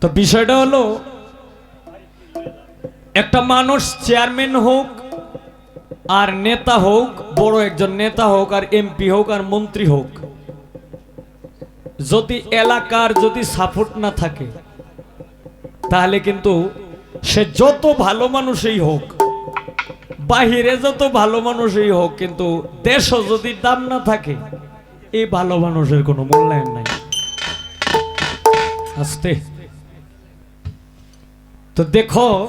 তো বিষয়টা হলো, একটা মানুষ চেয়ারম্যান হোক আর নেতা হোক, বড় একজন নেতা হোক আর এমপি হোক আর মন্ত্রী হোক, যদি এলাকার যদি সাপোর্ট না থাকে, তাহলে কিন্তু সে যত ভালো মানুষই হোক, বাহিরে যত ভালো মানুষই হোক, কিন্তু দেশও যদি দাম না থাকে, এই ভালো মানুষের কোনো মূল্যায়ন নাই। আস্তে। তো দেখো,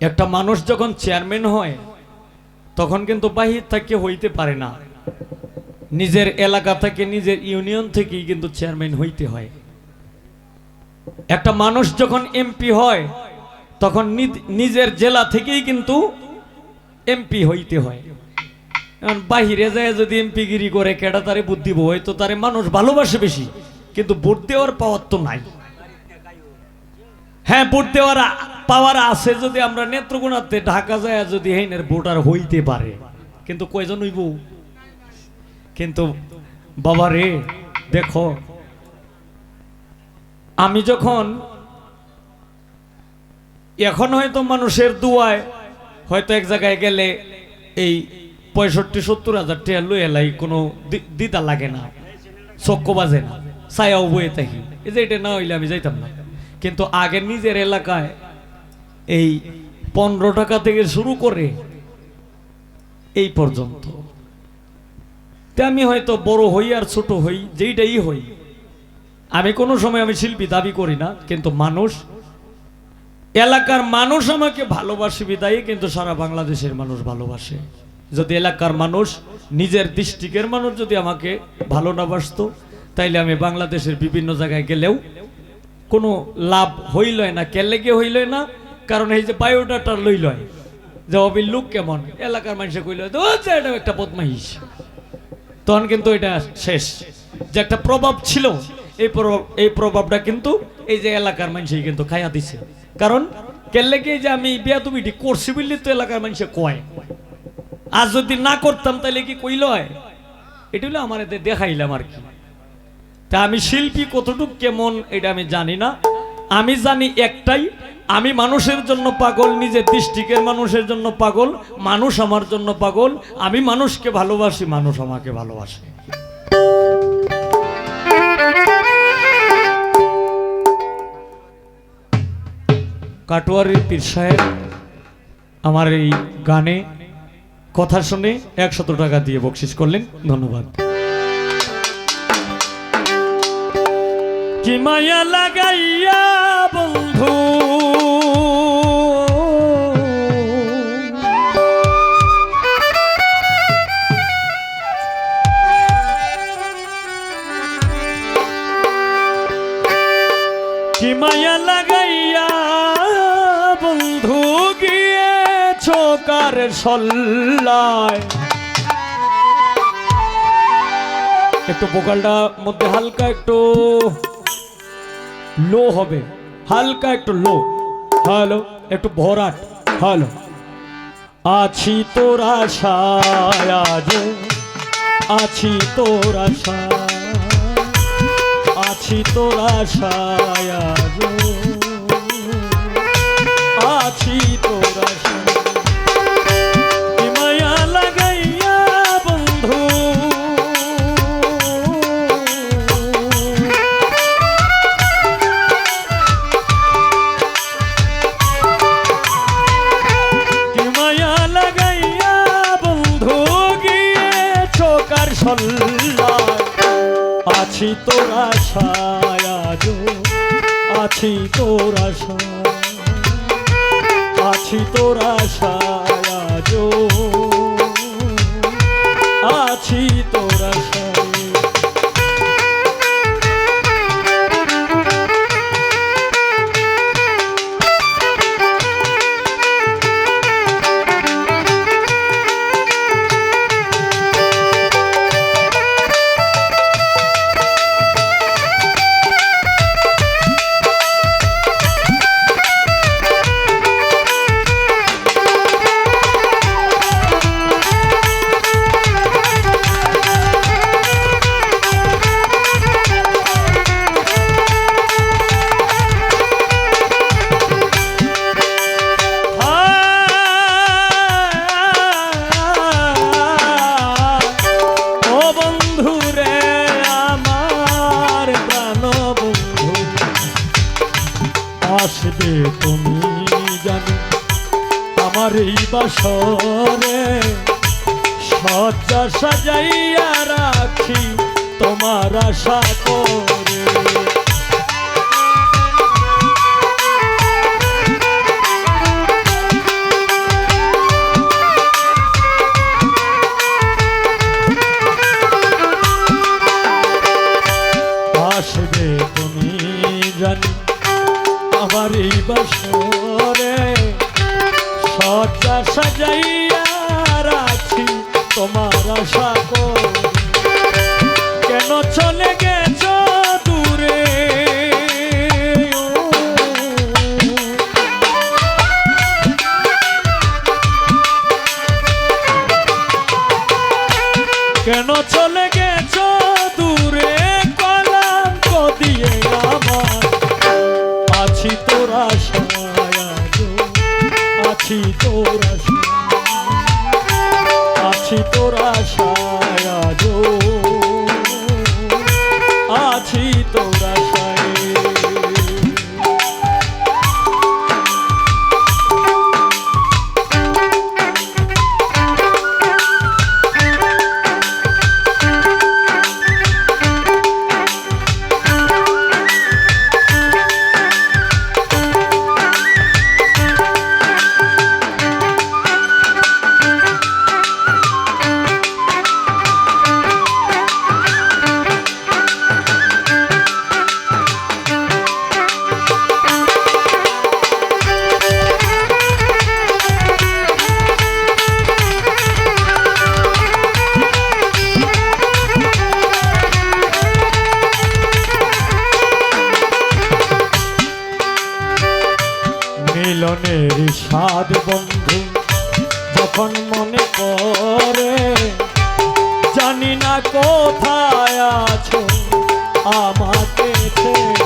একটা মানুষ যখন চেয়ারম্যান হয়, তখন কিন্তু বাহির থেকে হইতে পারে না। নিজের এলাকা থেকে, নিজের ইউনিয়ন থেকেই কিন্তু চেয়ারম্যান হইতে হয়। একটা মানুষ যখন এমপি হয়, তখন নিজ- নিজের জেলা থেকেই কিন্তু এমপি হইতে হয়। বাহিরে যায়, যদি এমপি গিরি করে, কেডা তারে বুদ্ধি বই তো তারে মানুষ ভালোবাসে বেশি, কিন্তু ভোট দেওয়ার পাওয়ার তো নাই। হ্যাঁ ভোট দেওয়ার পাওয়ার আছে যদি আমরা নেত্রকোনাতে, ঢাকা যায় যদি হেনের ভোটার হইতে পারে। কিন্তু কয়জন হইব? কিন্তু বাবা রে, দেখো, আমি যখন, এখন হয়তো মানুষের দুয়ায় হয়তো এক জায়গায় গেলে এই পঁয়ষট্টি, সত্তর হাজার টাকা লই এলাই কোনো দি- দিতা লাগে না, চক্ক বাজে না, ছায়াও বয়ে থাকি। এই যে এটা না হইলে আমি যাইতাম না। কিন্তু আগে নিজের এলাকায় এই পনেরো টাকা থেকে শুরু করে এই পর্যন্ত। তা আমি হয়তো বড় হই আর ছোট হই, যেইটাই হই। আমি কোনো সময় আমি শিল্পী দাবি করি না, কিন্তু মানুষ, এলাকার মানুষ আমাকে ভালোবাসে বিদায়ী, কিন্তু সারা বাংলাদেশের মানুষ ভালোবাসে। যদি এলাকার মানুষ, নিজের ডিস্ট্রিক্টের মানুষ যদি আমাকে ভালো না বাসতো, তাইলে আমি বাংলাদেশের বিভিন্ন জায়গায় গেলেও কোনো লাভ হইলয় না। কেলে গিয়ে হইলয় না? কারণ এই যে বায়োডাটা লইলয় যে অবির লুক কেমন? এলাকার মানুষে কইল "ও, যে এটা একটা বদমাইশ। তখন কিন্তু এটা শেষ। যে একটা প্রভাব ছিল এই প্রভাব এই প্রভাবটা কিন্তু এই যে এলাকার মানুষই কিন্তু খাইয়া দিছে। কারণ কেলে কি যে আমি বিয়া তুমি করছি বললে তো এলাকার মানুষে কয়। আর যদি না করতাম তাহলে কি কইল এটা হলো আমার দেখাইলাম আর কি। তা আমি শিল্পী কতটুকু কেমন এটা আমি জানি না। আমি জানি একটাই, আমি মানুষের জন্য পাগল নিজের ডিস্ট্রিক্টের মানুষের জন্য পাগল, মানুষ আমার জন্য পাগল, আমি মানুষকে ভালোবাসি, মানুষ আমাকে ভালোবাসে। কাটোয়ারির পীর সাহেব আমার এই গানে কথা শুনে একশত টাকা দিয়ে বকশিস করলেন, ধন্যবাদ। কি মায়া লাগাইয়া, বন্ধু। কি মায়া লাগাইয়া, বন্ধু, গিয়েছ কার সল্লায়? একটু বোকালটা মধ্যে হালকা একটু লো হবে। হালকা একটু লো। হ্যালো, একটু ভরাট। হ্যালো। আছি তোর আশায় আছি তোর আশা আছি তোর আশায় আছি তোরা আশায় আজ আছি তোর আশায়। আছি তোর আশায় আজ তুমি জানো আমার এই বাসরে সজ্জা সাজাইয়া রাখি তোমার আশা করে। তোমার আশা করে। বন্ধু যখন মনে করে জানি না কোথায় আছো আমাকে ছেড়ে।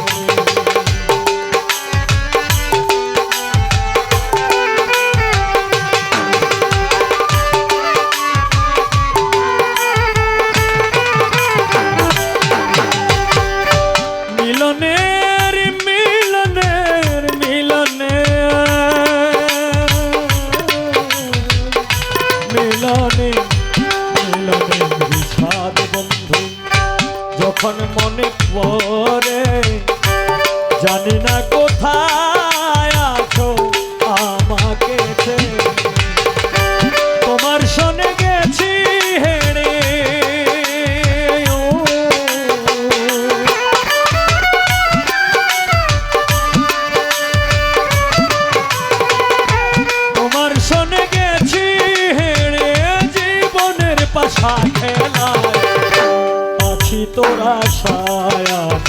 তোরা সায়াদ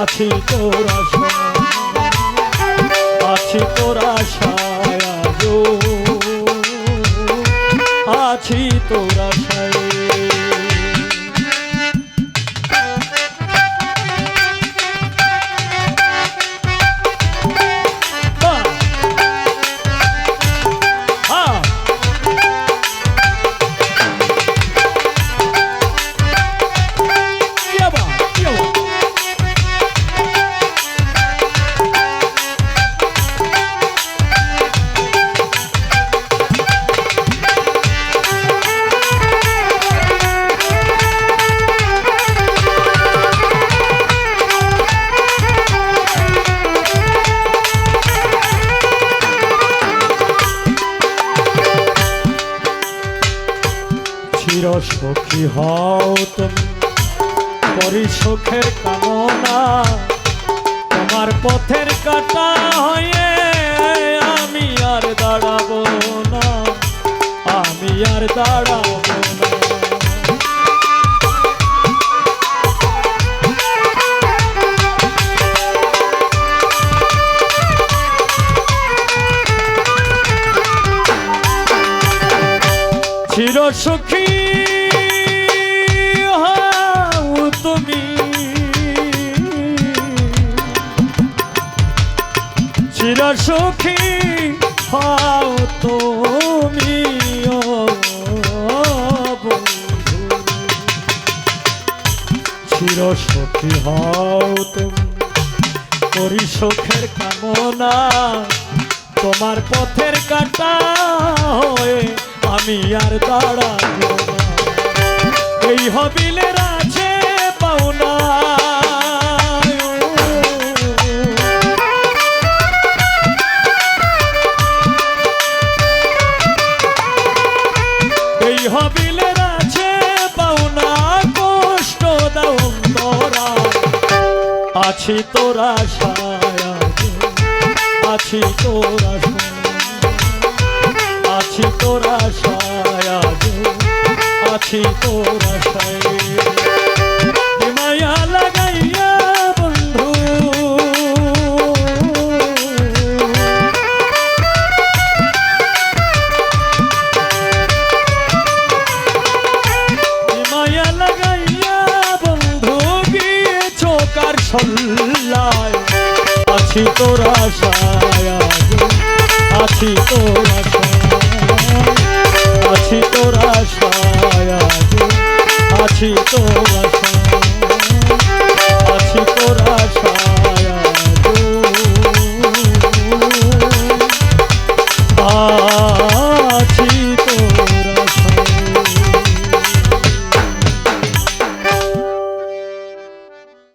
আছি তোরা আছি তোরা সায়াদ সুখের কামনা, তোমার পথের কাটা হয়ে আমি আর দাঁড়াবো না, আমি আর দাঁড়াবো না। সুখী হও তুমি। চির সুখী হও তুমি ও চির সুখী হও তুমি, করি সুখের কামনা। তোমার পথের কাটা হয়ে আমি আর দাঁড়াবো এই হবিলের আছে পাওনা। হবিলের আছে পাওনা কষ্ট, দাও তোরা আছি তোরা সায়া আছি তোরা আছি তোরা সায়া আছি তোরা সায়া। আছি তোরা